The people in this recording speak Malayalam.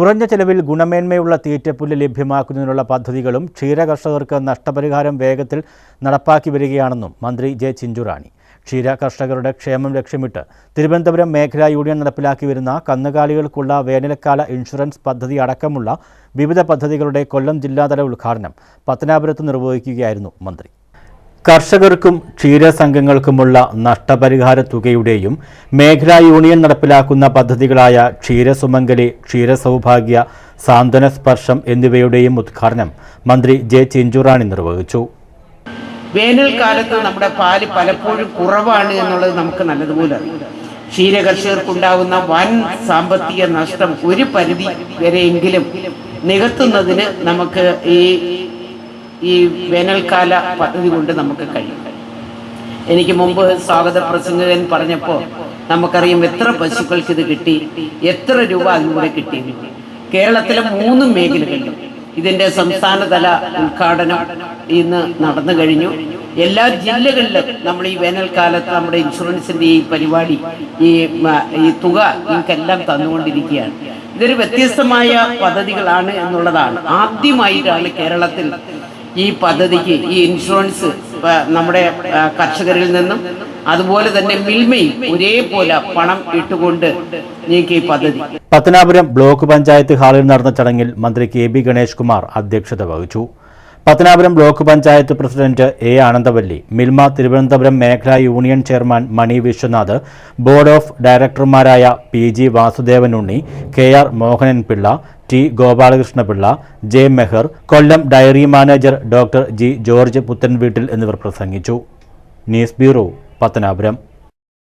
കുറഞ്ഞ ചെലവിൽ ഗുണമേന്മയുള്ള തീറ്റപ്പുല്ല് ലഭ്യമാക്കുന്നതിനുള്ള പദ്ധതികളും ക്ഷീരകർഷകർക്ക് നഷ്ടപരിഹാരം വേഗത്തിൽ നടപ്പാക്കി വരികയാണെന്നും മന്ത്രി ജെ ചിഞ്ചുറാണി. ക്ഷീര കർഷകരുടെ ക്ഷേമം ലക്ഷ്യമിട്ട് തിരുവനന്തപുരം മേഖലാ യൂണിയൻ നടപ്പിലാക്കി വരുന്ന കന്നുകാലികൾക്കുള്ള വേനൽക്കാല ഇൻഷുറൻസ് പദ്ധതി അടക്കമുള്ള വിവിധ പദ്ധതികളുടെ കൊല്ലം ജില്ലാതല ഉദ്ഘാടനം പത്തനാപുരത്ത് നിർവഹിക്കുകയായിരുന്നു മന്ത്രി. കർഷകർക്കും ക്ഷീരസംഘങ്ങൾക്കുമുള്ള നഷ്ടപരിഹാര തുകയുടെയും മേഖലാ യൂണിയൻ നടപ്പിലാക്കുന്ന പദ്ധതികളായ ക്ഷീരസുമംഗലി ക്ഷീരസൗഭാഗ്യ സാന്ത്വന സ്പർശം എന്നിവയുടെയും ഉദ്ഘാടനം മന്ത്രി ജെ ചിഞ്ചുറാണി നിർവഹിച്ചു. വേനൽക്കാലത്ത് നമ്മുടെ പാൽ പലപ്പോഴും കുറവാണ് എന്നുള്ളത് നമുക്ക് നല്ലതുപോലെ അറിയാം. ക്ഷീരകർഷകർക്കുണ്ടാകുന്ന വൻ സാമ്പത്തിക നഷ്ടം ഒരു പരിധി വരെയെങ്കിലും നികത്തുന്നതിന് നമുക്ക് ഈ ഈ വേനൽക്കാല പദ്ധതി കൊണ്ട് നമുക്ക് കഴിയും. എനിക്ക് മുമ്പ് സ്വാഗത പ്രസംഗകൻ പറഞ്ഞപ്പോൾ നമുക്കറിയാം എത്ര പശുക്കൾക്ക് ഇത് കിട്ടി എത്ര രൂപ അതിലൂടെ കിട്ടി. കേരളത്തിലെ മൂന്ന് മേഖലകളിലും ഇതിന്റെ സംസ്ഥാനതല ഉദ്ഘാടനം ഇന്ന് നടന്നു കഴിഞ്ഞു. എല്ലാ ജില്ലകളിലും നമ്മൾ ഈ വേനൽക്കാലത്ത് നമ്മുടെ ഇൻഷുറൻസിന്റെ ഈ പരിപാടി ഈ ഈ തുക നിങ്ങൾക്കെല്ലാം തന്നുകൊണ്ടിരിക്കുകയാണ്. ഇതൊരു വ്യത്യസ്തമായ പദ്ധതികളാണ് എന്നുള്ളതാണ്. ആദ്യമായിട്ടാണ് കേരളത്തിൽ ഈ പദ്ധതിക്ക് ഈ ഇൻഷുറൻസ് നമ്മുടെ കർഷകരിൽ നിന്നും അതുപോലെ തന്നെ മിൽമയും ഒരേപോലെ പണം ഇട്ടുകൊണ്ട് നീക്കി പദ്ധതി. പത്തനാപുരം ബ്ലോക്ക് പഞ്ചായത്ത് ഹാളിൽ നടന്ന ചടങ്ങിൽ മന്ത്രി കെ ബി ഗണേഷ് കുമാർ അധ്യക്ഷത വഹിച്ചു. Pathanapuram block panchayat president A Anandavalli Milma Thiruvananthapuram മേഖലാ union chairman Mani Viswanath board of ഡയറക്ടർമാരായ P G Vasudevan Unni K R Mohanan Pillai T Gopalakrishnapillai J Mehar Kollam dairy manager doctor G George Puthenveettil എന്നിവർ പ്രസംഗിച്ചു. News bureau Pathanapuram.